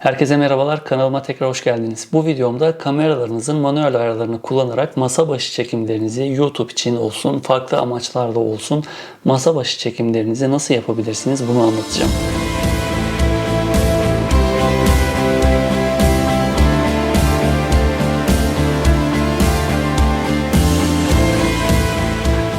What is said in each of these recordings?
Herkese merhabalar, kanalıma tekrar hoş geldiniz. Bu videomda kameralarınızın manuel ayarlarını kullanarak masa başı çekimlerinizi YouTube için olsun, farklı amaçlarda olsun masa başı çekimlerinizi nasıl yapabilirsiniz bunu anlatacağım.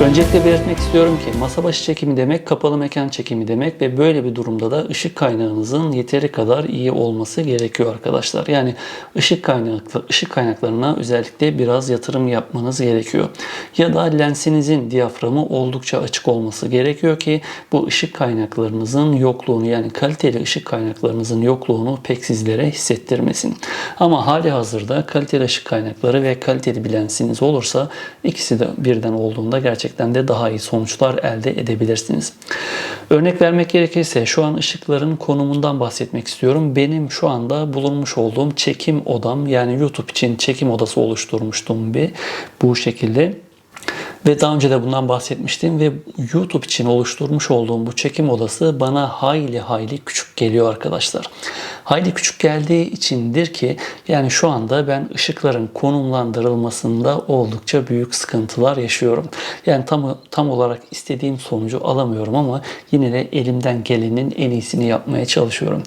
Öncelikle belirtmek istiyorum ki masa başı çekimi demek kapalı mekan çekimi demek ve böyle bir durumda da ışık kaynağınızın yeteri kadar iyi olması gerekiyor arkadaşlar. Yani ışık kaynaklı ışık kaynaklarına özellikle biraz yatırım yapmanız gerekiyor. Ya da lensinizin diyaframı oldukça açık olması gerekiyor ki bu ışık kaynaklarınızın yokluğunu yani kaliteli ışık kaynaklarınızın yokluğunu pek sizlere hissettirmesin. Ama hali hazırda kaliteli ışık kaynakları ve kaliteli bir lensiniz olursa ikisi de birden olduğunda gerçekten de daha iyi sonuçlar elde edebilirsiniz. Örnek vermek gerekirse şu an ışıkların konumundan bahsetmek istiyorum. Benim şu anda bulunmuş olduğum çekim odam yani YouTube için çekim odası oluşturmuştum bir bu şekilde. Ve daha önce de bundan bahsetmiştim ve YouTube için oluşturmuş olduğum bu çekim odası bana hayli hayli küçük geliyor arkadaşlar. Hayli küçük geldiği içindir ki yani şu anda ben ışıkların konumlandırılmasında oldukça büyük sıkıntılar yaşıyorum. Yani tam tam olarak istediğim sonucu alamıyorum ama yine de elimden gelenin en iyisini yapmaya çalışıyorum.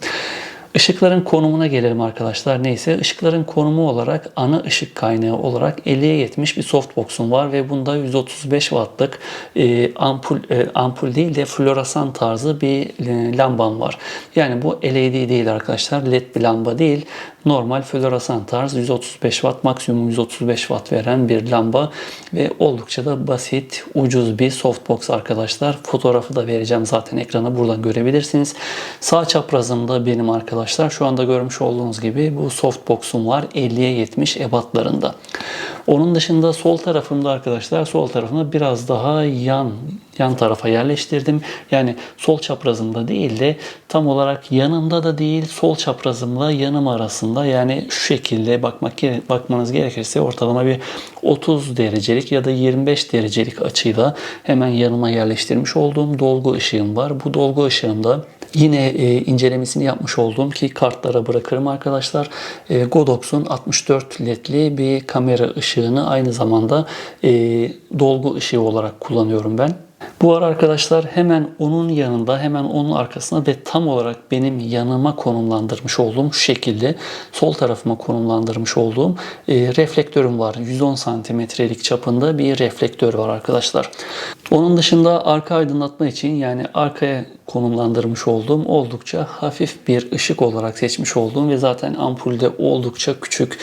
Işıkların konumuna gelelim arkadaşlar. Neyse ışıkların konumu olarak ana ışık kaynağı olarak 50'ye 70 bir softbox'um var ve bunda 135 wattlık e, ampul e, ampul değil de floresan tarzı bir e, lambam var. Yani bu LED değil arkadaşlar. LED bir lamba değil. Normal floresan tarz 135 watt maksimum 135 watt veren bir lamba ve oldukça da basit, ucuz bir softbox arkadaşlar. Fotoğrafı da vereceğim zaten ekrana buradan görebilirsiniz. Sağ çaprazımda benim arkadaşlar şu anda görmüş olduğunuz gibi bu softbox'um var 50'ye 70 ebatlarında. Onun dışında sol tarafımda arkadaşlar sol tarafına biraz daha yan yan tarafa yerleştirdim. Yani sol çaprazımda değil de tam olarak yanımda da değil sol çaprazımla yanım arasında yani şu şekilde bakmak bakmanız gerekirse ortalama bir 30 derecelik ya da 25 derecelik açıyla hemen yanıma yerleştirmiş olduğum dolgu ışığım var. Bu dolgu ışığımda Yine e, incelemesini yapmış olduğum ki kartlara bırakırım arkadaşlar. E, Godox'un 64 ledli bir kamera ışığını aynı zamanda e, dolgu ışığı olarak kullanıyorum ben. Bu ara arkadaşlar hemen onun yanında hemen onun arkasına ve tam olarak benim yanıma konumlandırmış olduğum şu şekilde sol tarafıma konumlandırmış olduğum e, reflektörüm var. 110 santimetrelik çapında bir reflektör var arkadaşlar. Onun dışında arka aydınlatma için yani arkaya konumlandırmış olduğum oldukça hafif bir ışık olarak seçmiş olduğum ve zaten ampulde oldukça küçük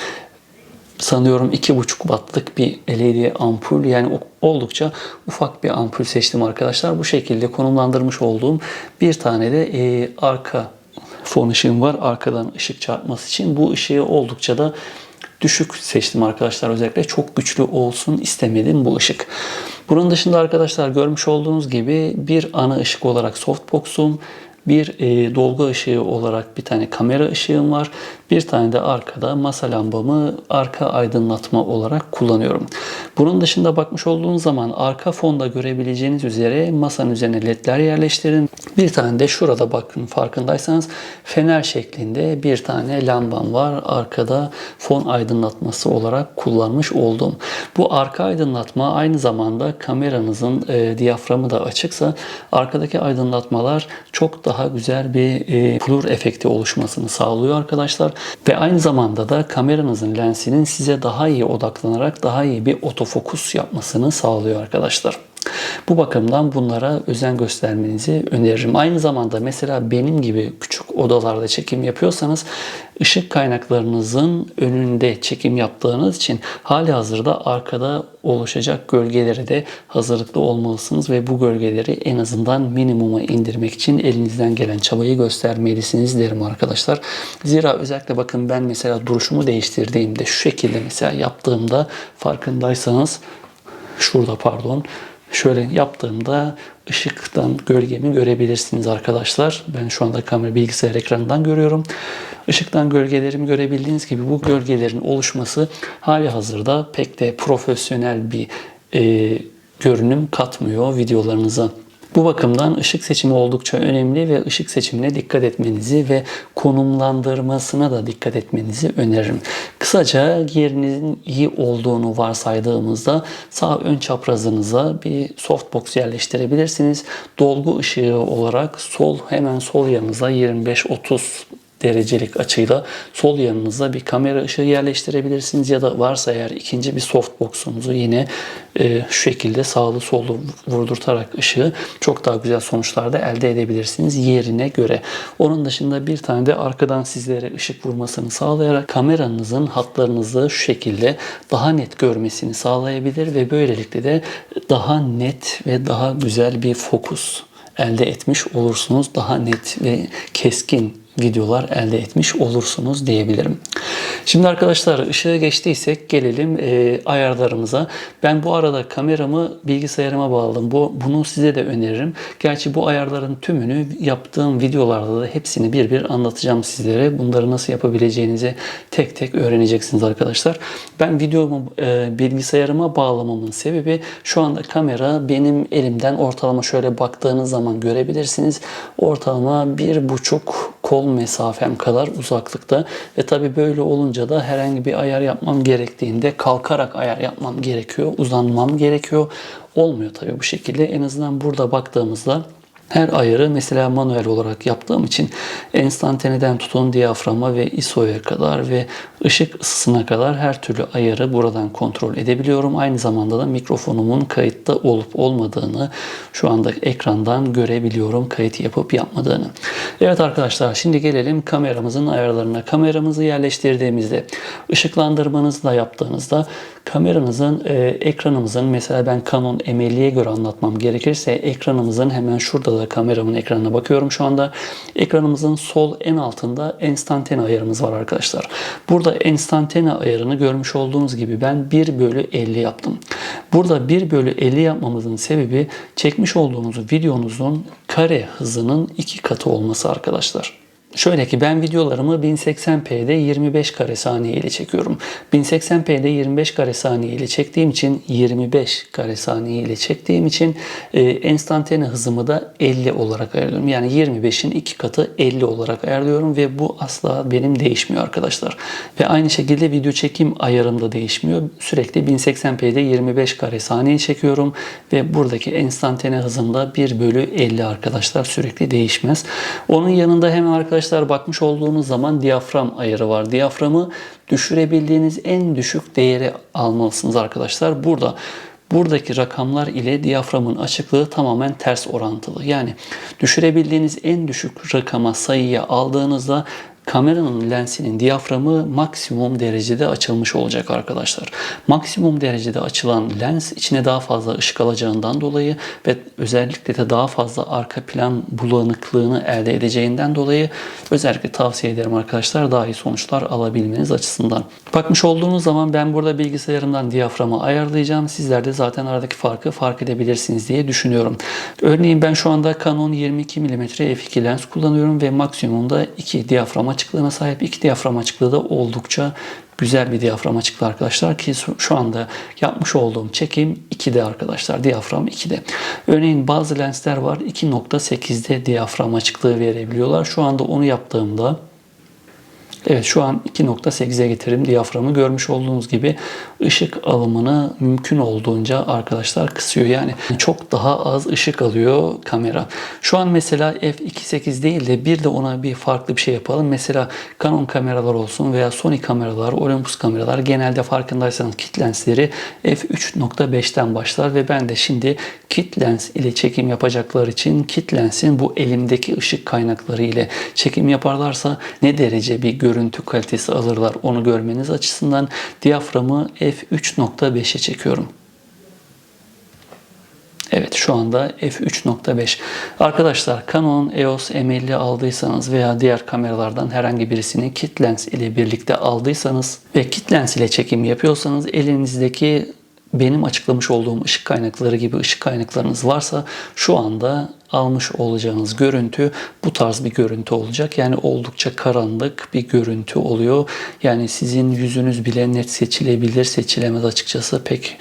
sanıyorum 2,5 wattlık bir LED ampul yani oldukça ufak bir ampul seçtim arkadaşlar. Bu şekilde konumlandırmış olduğum bir tane de e, arka fon ışığım var. Arkadan ışık çarpması için. Bu ışığı oldukça da düşük seçtim arkadaşlar. Özellikle çok güçlü olsun istemedim bu ışık. Bunun dışında arkadaşlar görmüş olduğunuz gibi bir ana ışık olarak softbox'um, bir e, dolgu ışığı olarak bir tane kamera ışığım var. Bir tane de arkada masa lambamı arka aydınlatma olarak kullanıyorum. Bunun dışında bakmış olduğunuz zaman arka fonda görebileceğiniz üzere masanın üzerine ledler yerleştirin. Bir tane de şurada bakın farkındaysanız fener şeklinde bir tane lambam var. Arkada fon aydınlatması olarak kullanmış oldum. Bu arka aydınlatma aynı zamanda kameranızın e, diyaframı da açıksa arkadaki aydınlatmalar çok daha güzel bir e, blur efekti oluşmasını sağlıyor arkadaşlar. Ve aynı zamanda da kameranızın lensinin size daha iyi odaklanarak daha iyi bir otofokus yapmasını sağlıyor arkadaşlar. Bu bakımdan bunlara özen göstermenizi öneririm. Aynı zamanda mesela benim gibi küçük odalarda çekim yapıyorsanız ışık kaynaklarınızın önünde çekim yaptığınız için hali hazırda arkada oluşacak gölgelere de hazırlıklı olmalısınız ve bu gölgeleri en azından minimuma indirmek için elinizden gelen çabayı göstermelisiniz derim arkadaşlar. Zira özellikle bakın ben mesela duruşumu değiştirdiğimde şu şekilde mesela yaptığımda farkındaysanız şurada pardon Şöyle yaptığımda ışıktan gölgemi görebilirsiniz arkadaşlar. Ben şu anda kamera bilgisayar ekranından görüyorum. Işıktan gölgelerimi görebildiğiniz gibi bu gölgelerin oluşması hali hazırda pek de profesyonel bir e, görünüm katmıyor videolarınıza. Bu bakımdan ışık seçimi oldukça önemli ve ışık seçimine dikkat etmenizi ve konumlandırmasına da dikkat etmenizi öneririm. Kısaca yerinizin iyi olduğunu varsaydığımızda sağ ön çaprazınıza bir softbox yerleştirebilirsiniz. Dolgu ışığı olarak sol hemen sol yanınıza 25-30 derecelik açıyla sol yanınıza bir kamera ışığı yerleştirebilirsiniz ya da varsa eğer ikinci bir softbox'unuzu yine e, şu şekilde sağlı sollu vurdurtarak ışığı çok daha güzel sonuçlar da elde edebilirsiniz yerine göre. Onun dışında bir tane de arkadan sizlere ışık vurmasını sağlayarak kameranızın hatlarınızı şu şekilde daha net görmesini sağlayabilir ve böylelikle de daha net ve daha güzel bir fokus elde etmiş olursunuz. Daha net ve keskin videolar elde etmiş olursunuz diyebilirim. Şimdi arkadaşlar ışığı geçtiysek gelelim e, ayarlarımıza. Ben bu arada kameramı bilgisayarıma bağladım. Bu, bunu size de öneririm. Gerçi bu ayarların tümünü yaptığım videolarda da hepsini bir bir anlatacağım sizlere. Bunları nasıl yapabileceğinizi tek tek öğreneceksiniz arkadaşlar. Ben videomu e, bilgisayarıma bağlamamın sebebi şu anda kamera benim elimden ortalama şöyle baktığınız zaman görebilirsiniz. Ortalama bir buçuk kol mesafem kadar uzaklıkta ve tabi böyle olunca da herhangi bir ayar yapmam gerektiğinde kalkarak ayar yapmam gerekiyor, uzanmam gerekiyor. Olmuyor tabi bu şekilde. En azından burada baktığımızda her ayarı mesela manuel olarak yaptığım için enstantaneden tutun diyaframa ve ISO'ya kadar ve ışık ısısına kadar her türlü ayarı buradan kontrol edebiliyorum. Aynı zamanda da mikrofonumun kayıtta olup olmadığını şu anda ekrandan görebiliyorum kayıt yapıp yapmadığını. Evet arkadaşlar şimdi gelelim kameramızın ayarlarına. Kameramızı yerleştirdiğimizde ışıklandırmanızı da yaptığınızda kameranızın e, ekranımızın mesela ben Canon M50'ye göre anlatmam gerekirse ekranımızın hemen şurada da kameramın ekranına bakıyorum şu anda. Ekranımızın sol en altında enstantane ayarımız var arkadaşlar. Burada enstantane ayarını görmüş olduğunuz gibi ben 1 bölü 50 yaptım. Burada 1 bölü 50 yapmamızın sebebi çekmiş olduğunuz videonuzun kare hızının iki katı olması arkadaşlar. Şöyle ki ben videolarımı 1080p'de 25 kare saniye ile çekiyorum. 1080p'de 25 kare saniye ile çektiğim için 25 kare saniye ile çektiğim için e, enstantane hızımı da 50 olarak ayarlıyorum. Yani 25'in iki katı 50 olarak ayarlıyorum ve bu asla benim değişmiyor arkadaşlar. Ve aynı şekilde video çekim ayarım da değişmiyor. Sürekli 1080p'de 25 kare saniye çekiyorum ve buradaki enstantane hızım da 1 bölü 50 arkadaşlar sürekli değişmez. Onun yanında hemen arkadaşlar arkadaşlar bakmış olduğunuz zaman diyafram ayarı var. Diyaframı düşürebildiğiniz en düşük değeri almalısınız arkadaşlar. Burada buradaki rakamlar ile diyaframın açıklığı tamamen ters orantılı. Yani düşürebildiğiniz en düşük rakama sayıya aldığınızda kameranın lensinin diyaframı maksimum derecede açılmış olacak arkadaşlar. Maksimum derecede açılan lens içine daha fazla ışık alacağından dolayı ve özellikle de daha fazla arka plan bulanıklığını elde edeceğinden dolayı özellikle tavsiye ederim arkadaşlar daha iyi sonuçlar alabilmeniz açısından. Bakmış olduğunuz zaman ben burada bilgisayarımdan diyaframı ayarlayacağım. Sizler de zaten aradaki farkı fark edebilirsiniz diye düşünüyorum. Örneğin ben şu anda Canon 22 mm f2 lens kullanıyorum ve maksimumda 2 diyafram açıklığına sahip. iki diyafram açıklığı da oldukça güzel bir diyafram açıklığı arkadaşlar ki şu anda yapmış olduğum çekim 2'de arkadaşlar. Diyafram 2'de. Örneğin bazı lensler var 2.8'de diyafram açıklığı verebiliyorlar. Şu anda onu yaptığımda Evet şu an 2.8'e getirdim diyaframı. Görmüş olduğunuz gibi ışık alımını mümkün olduğunca arkadaşlar kısıyor. Yani çok daha az ışık alıyor kamera. Şu an mesela f2.8 değil de bir de ona bir farklı bir şey yapalım. Mesela Canon kameralar olsun veya Sony kameralar, Olympus kameralar genelde farkındaysanız kit lensleri f3.5'ten başlar ve ben de şimdi kit lens ile çekim yapacaklar için kit lensin bu elimdeki ışık kaynakları ile çekim yaparlarsa ne derece bir görüntü kalitesi alırlar onu görmeniz açısından diyaframı f3.5'e çekiyorum. Evet şu anda f3.5. Arkadaşlar Canon EOS M50 aldıysanız veya diğer kameralardan herhangi birisini kit lens ile birlikte aldıysanız ve kit lens ile çekim yapıyorsanız elinizdeki benim açıklamış olduğum ışık kaynakları gibi ışık kaynaklarınız varsa şu anda almış olacağınız görüntü bu tarz bir görüntü olacak. Yani oldukça karanlık bir görüntü oluyor. Yani sizin yüzünüz bile net seçilebilir, seçilemez açıkçası pek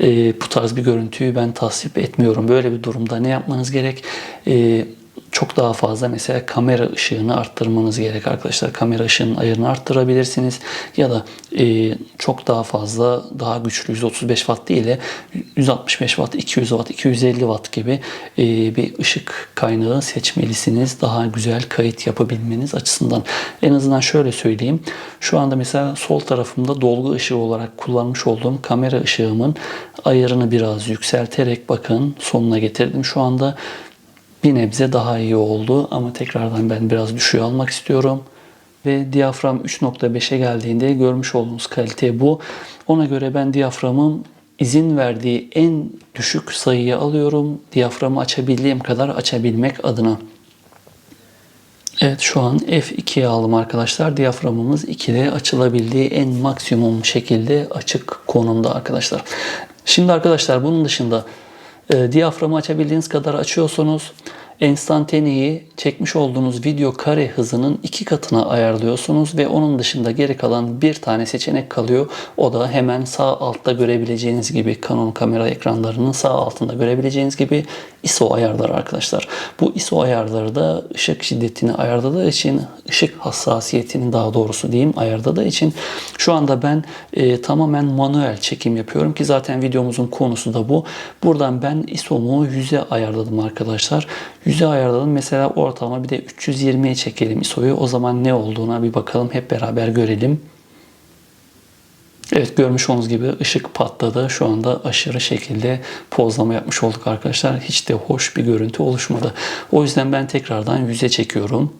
e, bu tarz bir görüntüyü ben tasvip etmiyorum. Böyle bir durumda ne yapmanız gerek? E, çok daha fazla mesela kamera ışığını arttırmanız gerek arkadaşlar. Kamera ışığının ayarını arttırabilirsiniz ya da e, çok daha fazla daha güçlü 135 watt değil de 165 watt, 200 watt, 250 watt gibi e, bir ışık kaynağı seçmelisiniz. Daha güzel kayıt yapabilmeniz açısından. En azından şöyle söyleyeyim. Şu anda mesela sol tarafımda dolgu ışığı olarak kullanmış olduğum kamera ışığımın ayarını biraz yükselterek bakın sonuna getirdim. Şu anda bir nebze daha iyi oldu ama tekrardan ben biraz düşüğe almak istiyorum. Ve diyafram 3.5'e geldiğinde görmüş olduğunuz kalite bu. Ona göre ben diyaframın izin verdiği en düşük sayıyı alıyorum. Diyaframı açabildiğim kadar açabilmek adına. Evet şu an F2'ye aldım arkadaşlar. Diyaframımız 2'de açılabildiği en maksimum şekilde açık konumda arkadaşlar. Şimdi arkadaşlar bunun dışında e, diyaframı açabildiğiniz kadar açıyorsunuz. Enstantaneyi çekmiş olduğunuz video kare hızının iki katına ayarlıyorsunuz ve onun dışında geri kalan bir tane seçenek kalıyor. O da hemen sağ altta görebileceğiniz gibi Canon kamera ekranlarının sağ altında görebileceğiniz gibi ISO ayarları arkadaşlar. Bu ISO ayarları da ışık şiddetini ayarladığı için ışık hassasiyetini daha doğrusu diyeyim ayarladığı için şu anda ben e, tamamen manuel çekim yapıyorum ki zaten videomuzun konusu da bu. Buradan ben ISO'mu 100'e ayarladım arkadaşlar. 100'e ayarladım. Mesela ortalama bir de 320'ye çekelim ISO'yu. O zaman ne olduğuna bir bakalım. Hep beraber görelim. Evet görmüş olduğunuz gibi ışık patladı. Şu anda aşırı şekilde pozlama yapmış olduk arkadaşlar. Hiç de hoş bir görüntü oluşmadı. O yüzden ben tekrardan yüze çekiyorum.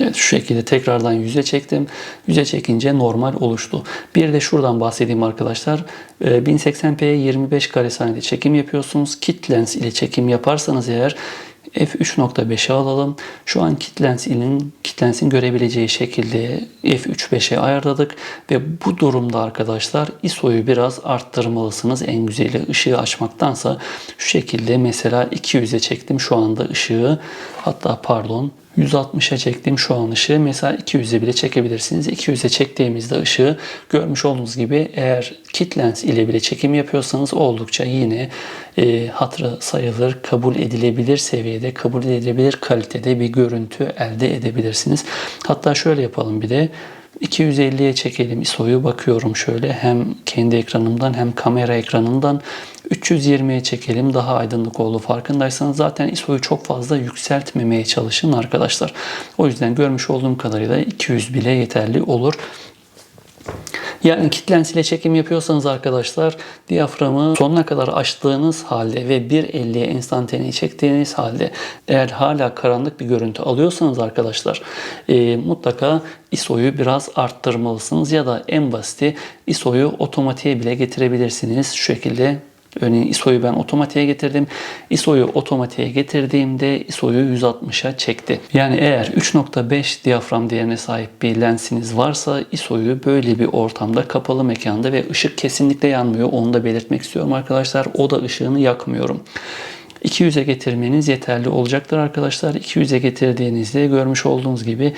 Evet şu şekilde tekrardan yüze çektim. Yüze çekince normal oluştu. Bir de şuradan bahsedeyim arkadaşlar. 1080p'ye 25 kare saniyede çekim yapıyorsunuz. Kit lens ile çekim yaparsanız eğer f3.5'e alalım. Şu an kit lensinin kit lensin görebileceği şekilde f3.5'e ayarladık ve bu durumda arkadaşlar ISO'yu biraz arttırmalısınız. En güzeli ışığı açmaktansa şu şekilde mesela 200'e çektim şu anda ışığı. Hatta pardon 160'a çektiğim şu an ışığı mesela 200'e bile çekebilirsiniz. 200'e çektiğimizde ışığı görmüş olduğunuz gibi eğer kit lens ile bile çekim yapıyorsanız oldukça yine e, hatırı sayılır, kabul edilebilir seviyede, kabul edilebilir kalitede bir görüntü elde edebilirsiniz. Hatta şöyle yapalım bir de 250'ye çekelim ISO'yu bakıyorum şöyle hem kendi ekranımdan hem kamera ekranından 320'ye çekelim daha aydınlık oldu farkındaysanız zaten ISO'yu çok fazla yükseltmemeye çalışın arkadaşlar. O yüzden görmüş olduğum kadarıyla 200 bile yeterli olur. Yani kit lens ile çekim yapıyorsanız arkadaşlar diyaframı sonuna kadar açtığınız halde ve 1.50'ye enstantaneyi çektiğiniz halde eğer hala karanlık bir görüntü alıyorsanız arkadaşlar e, mutlaka ISO'yu biraz arttırmalısınız ya da en basiti ISO'yu otomatiğe bile getirebilirsiniz. Şu şekilde Örneğin ISO'yu ben otomatiğe getirdim. ISO'yu otomatiğe getirdiğimde ISO'yu 160'a çekti. Yani eğer 3.5 diyafram değerine sahip bir lensiniz varsa ISO'yu böyle bir ortamda kapalı mekanda ve ışık kesinlikle yanmıyor. Onu da belirtmek istiyorum arkadaşlar. O da ışığını yakmıyorum. 200'e getirmeniz yeterli olacaktır arkadaşlar. 200'e getirdiğinizde görmüş olduğunuz gibi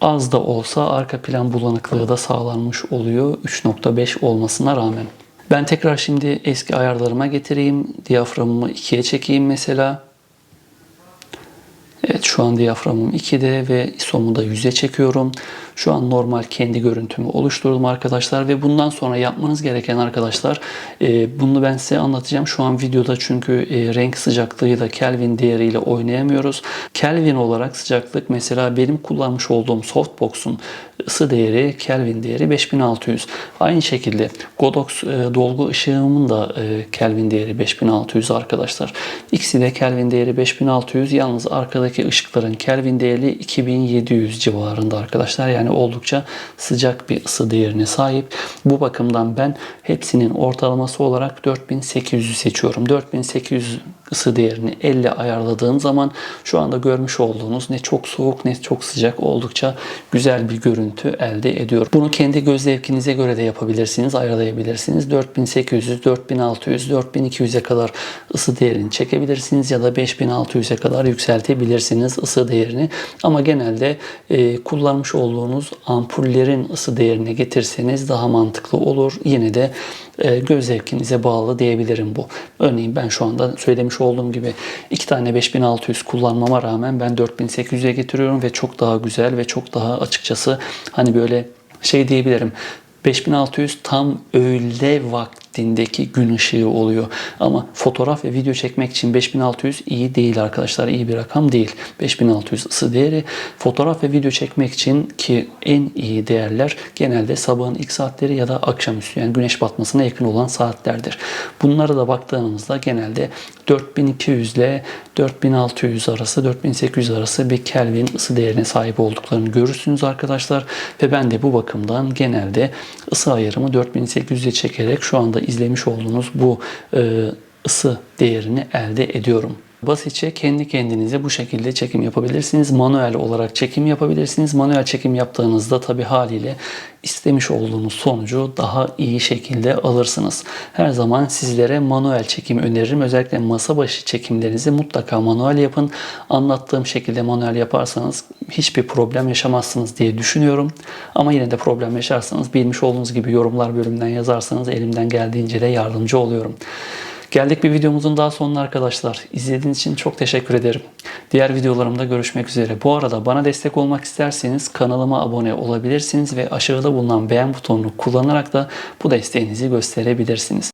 az da olsa arka plan bulanıklığı da sağlanmış oluyor 3.5 olmasına rağmen. Ben tekrar şimdi eski ayarlarıma getireyim. Diyaframımı 2'ye çekeyim mesela. Evet şu an diyaframım 2'de ve ISO'mu da 100'e çekiyorum. Şu an normal kendi görüntümü oluşturdum arkadaşlar ve bundan sonra yapmanız gereken arkadaşlar e, bunu ben size anlatacağım. Şu an videoda çünkü e, renk sıcaklığıyla Kelvin değeriyle oynayamıyoruz. Kelvin olarak sıcaklık mesela benim kullanmış olduğum softbox'un ısı değeri Kelvin değeri 5600. Aynı şekilde Godox e, dolgu ışığımın da e, Kelvin değeri 5600 arkadaşlar. İkisi de Kelvin değeri 5600. Yalnız arkadaki ışıkların Kelvin değeri 2700 civarında arkadaşlar. Yani oldukça sıcak bir ısı değerine sahip. Bu bakımdan ben hepsinin ortalaması olarak 4800'ü seçiyorum. 4800 ısı değerini elle ayarladığım zaman şu anda görmüş olduğunuz ne çok soğuk ne çok sıcak oldukça güzel bir görüntü elde ediyor. Bunu kendi göz zevkinize göre de yapabilirsiniz, ayarlayabilirsiniz. 4800, 4600, 4200'e kadar ısı değerini çekebilirsiniz ya da 5600'e kadar yükseltebilirsiniz ısı değerini. Ama genelde e, kullanmış olduğunuz ampullerin ısı değerini getirseniz daha mantıklı olur. Yine de göz zevkinize bağlı diyebilirim bu. Örneğin ben şu anda söylemiş olduğum gibi iki tane 5600 kullanmama rağmen ben 4800'e getiriyorum ve çok daha güzel ve çok daha açıkçası hani böyle şey diyebilirim 5600 tam öğle vaktindeki gün ışığı oluyor. Ama fotoğraf ve video çekmek için 5600 iyi değil arkadaşlar. iyi bir rakam değil. 5600 ısı değeri. Fotoğraf ve video çekmek için ki en iyi değerler genelde sabahın ilk saatleri ya da akşamüstü yani güneş batmasına yakın olan saatlerdir. Bunlara da baktığımızda genelde 4200 ile 4600 arası 4800 arası bir Kelvin ısı değerine sahip olduklarını görürsünüz arkadaşlar. Ve ben de bu bakımdan genelde ısı ayarımı 4800'e çekerek şu anda izlemiş olduğunuz bu e, ısı değerini elde ediyorum. Basitçe kendi kendinize bu şekilde çekim yapabilirsiniz. Manuel olarak çekim yapabilirsiniz. Manuel çekim yaptığınızda tabi haliyle istemiş olduğunuz sonucu daha iyi şekilde alırsınız. Her zaman sizlere manuel çekim öneririm. Özellikle masa başı çekimlerinizi mutlaka manuel yapın. Anlattığım şekilde manuel yaparsanız hiçbir problem yaşamazsınız diye düşünüyorum. Ama yine de problem yaşarsanız bilmiş olduğunuz gibi yorumlar bölümünden yazarsanız elimden geldiğince de yardımcı oluyorum. Geldik bir videomuzun daha sonuna arkadaşlar. İzlediğiniz için çok teşekkür ederim. Diğer videolarımda görüşmek üzere. Bu arada bana destek olmak isterseniz kanalıma abone olabilirsiniz ve aşağıda bulunan beğen butonunu kullanarak da bu desteğinizi gösterebilirsiniz.